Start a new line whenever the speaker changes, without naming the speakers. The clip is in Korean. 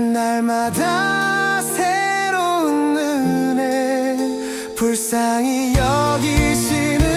날마다 새로운 은혜 불쌍히 여기시는